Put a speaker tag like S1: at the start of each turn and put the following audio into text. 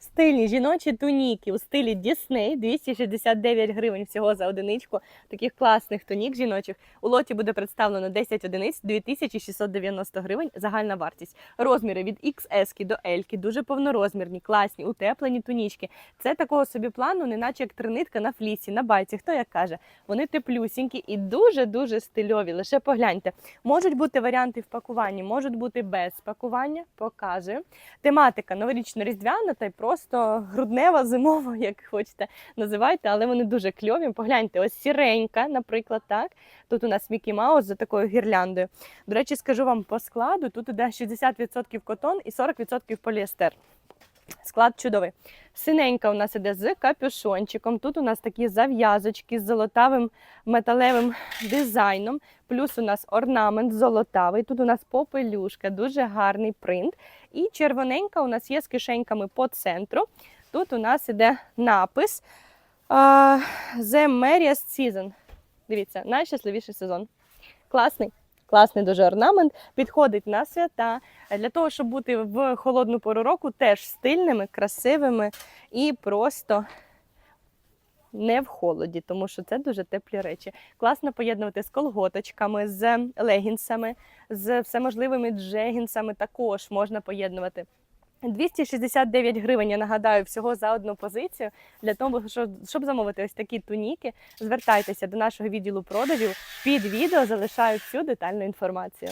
S1: Стильні жіночі туніки у стилі Дісней 269 гривень всього за одиничку. Таких класних тунік жіночих. У лоті буде представлено 10 одиниць 2690 гривень. Загальна вартість. Розміри від XS до L, дуже повнорозмірні, класні, утеплені тунічки. Це такого собі плану, неначе як тринитка на флісі, на байці. Хто як каже, вони теплюсінькі і дуже дуже стильові. Лише погляньте. Можуть бути варіанти в пакуванні, можуть бути без пакування. Показую. Тематика новорічно-різдвяна та й просто груднева, зимова, як хочете називайте, але вони дуже кльові. Погляньте, ось сіренька, наприклад, так. Тут у нас Мікі Маус за такою гірляндою. До речі, скажу вам по складу: тут іде 60% котон і 40% поліестер. Склад чудовий. Синенька у нас іде з капюшончиком. Тут у нас такі зав'язочки з золотавим металевим дизайном. Плюс у нас орнамент золотавий. Тут у нас попелюшка, дуже гарний принт. І червоненька у нас є з кишеньками по центру. Тут у нас іде напис The Merriest Season. Дивіться, найщасливіший сезон. Класний. Класний дуже орнамент, підходить на свята. Для того, щоб бути в холодну пору року, теж стильними, красивими і просто не в холоді, тому що це дуже теплі речі. Класно поєднувати з колготочками, з легінсами, з всеможливими джегінсами також можна поєднувати. 269 гривень, я нагадаю, всього за одну позицію. Для того, щоб, замовити ось такі туніки, звертайтеся до нашого відділу продажів. Під відео залишаю всю детальну інформацію.